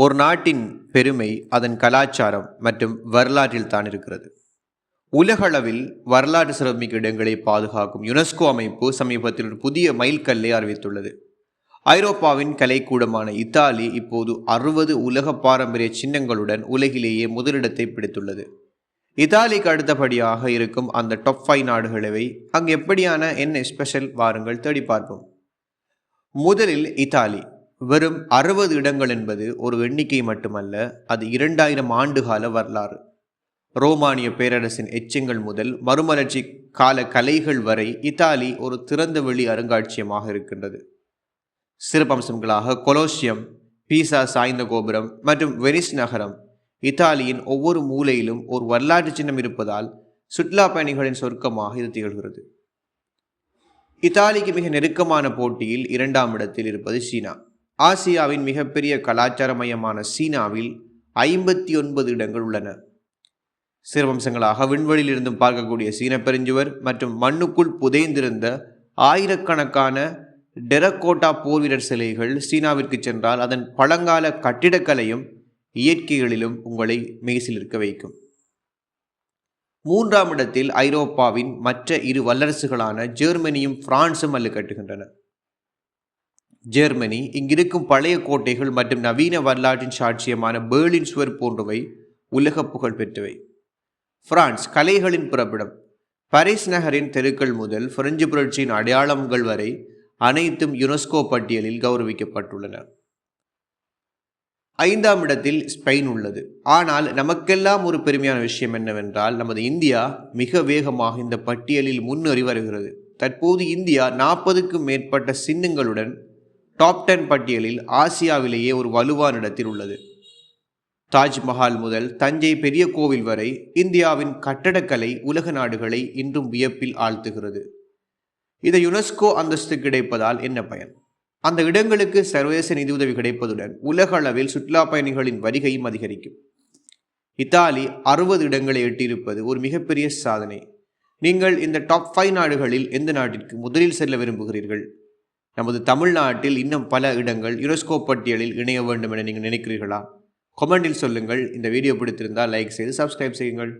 ஒரு நாட்டின் பெருமை அதன் கலாச்சாரம் மற்றும் வரலாற்றில் தான் இருக்கிறது. உலகளவில் வரலாற்று சிறப்புமிக்க இடங்களை பாதுகாக்கும் யுனெஸ்கோ அமைப்பு சமீபத்தில் ஒரு புதிய மைல்கல்லை அறிவித்துள்ளது. ஐரோப்பாவின் கலைக்கூடமான இத்தாலி இப்போது அறுபது உலக பாரம்பரிய சின்னங்களுடன் உலகிலேயே முதலிடத்தை பிடித்துள்ளது. இத்தாலிக்கு அடுத்தபடியாக இருக்கும் அந்த டாப் ஃபைவ் நாடுகளவை அங்கு எப்படியான என்ன ஸ்பெஷல் வாருங்கள் தேடி பார்ப்போம். முதலில் இத்தாலி. வெறும் அறுபது இடங்கள் என்பது ஒரு எண்ணிக்கை மட்டுமல்ல அது இரண்டாயிரம் ஆண்டுகால வரலாறு. ரோமானிய பேரரசின் எச்சங்கள் முதல் மறுமலர்ச்சி கால கலைகள் வரை இத்தாலி ஒரு திறந்த வெளி அருங்காட்சியகமாக இருக்கின்றது. சிறப்பம்சங்களாக கொலோசியம் பீசா சாய்ந்த கோபுரம் மற்றும் வெனிஸ் நகரம். இத்தாலியின் ஒவ்வொரு மூலையிலும் ஒரு வரலாற்று சின்னம் இருப்பதால் சுற்றுலா பயணிகளின் சொர்க்கமாக இது திகழ்கிறது. இத்தாலிக்கு மிக நெருக்கமான போட்டியில் இரண்டாம் இடத்தில் இருப்பது சீனா. ஆசியாவின் மிகப்பெரிய கலாச்சார மையமான சீனாவில் ஐம்பத்தி ஒன்பது இடங்கள் உள்ளன. சிறவம்சங்களாக விண்வெளியில் இருந்தும் பார்க்கக்கூடிய சீன பெருஞ்சுவர் மற்றும் மண்ணுக்குள் புதைந்திருந்த ஆயிரக்கணக்கான டெரக்கோட்டா போர்வீரர் சிலைகள் சீனாவிற்கு சென்றால் அதன் பழங்கால கட்டிடக்கலையும் இயற்கைகளிலும் உங்களை மெய்சில் வைக்கும். மூன்றாம் இடத்தில் ஐரோப்பாவின் மற்ற இரு வல்லரசுகளான ஜெர்மனியும் பிரான்சும் அல்லு கட்டுகின்றன. ஜெர்மனி இங்கிருக்கும் பழைய கோட்டைகள் மற்றும் நவீன வரலாற்றின் சாட்சியமான பேர்லின் சுவர் போன்றவை உலக புகழ் பெற்றவை. பிரான்ஸ் கலைகளின் புறப்பிடம். பாரிஸ் நகரின் தெருக்கள் முதல் பிரெஞ்சு புரட்சியின் அடையாளங்கள் வரை அனைத்தும் யுனெஸ்கோ பட்டியலில் கௌரவிக்கப்பட்டுள்ளன. ஐந்தாம் இடத்தில் ஸ்பெயின் உள்ளது. ஆனால் நமக்கெல்லாம் ஒரு பெருமையான விஷயம் என்னவென்றால் நமது இந்தியா மிக வேகமாக இந்த பட்டியலில் முன்னேறி வருகிறது. தற்போது இந்தியா நாற்பதுக்கும் மேற்பட்ட சின்னங்களுடன் டாப் டென் பட்டியலில் ஆசியாவிலேயே ஒரு வலுவான இடத்தில் உள்ளது. தாஜ்மஹால் முதல் தஞ்சை பெரிய கோவில் வரை இந்தியாவின் கட்டடக்கலை உலக நாடுகளை இன்றும் வியப்பில் ஆழ்த்துகிறது. இதை யுனெஸ்கோ அந்தஸ்து கிடைப்பதால் என்ன பயன்? அந்த இடங்களுக்கு சர்வதேச நிதியுதவி கிடைப்பதுடன் உலக அளவில் சுற்றுலா பயணிகளின் வருகையும் அதிகரிக்கும். இத்தாலி அறுபது இடங்களை எட்டியிருப்பது ஒரு மிகப்பெரிய சாதனை. நீங்கள் இந்த டாப் ஃபைவ் நாடுகளில் எந்த நாட்டிற்கு முதலில் செல்ல விரும்புகிறீர்கள்? நமது தமிழ்நாட்டில் இன்னும் பல இடங்கள் யுனெஸ்கோ பட்டியலில் இணைய வேண்டும் என நீங்கள் நினைக்கிறீர்களா? கொமெண்டில் சொல்லுங்கள். இந்த வீடியோ பிடித்திருந்தால் லைக் செய்து சப்ஸ்கிரைப் செய்யுங்கள்.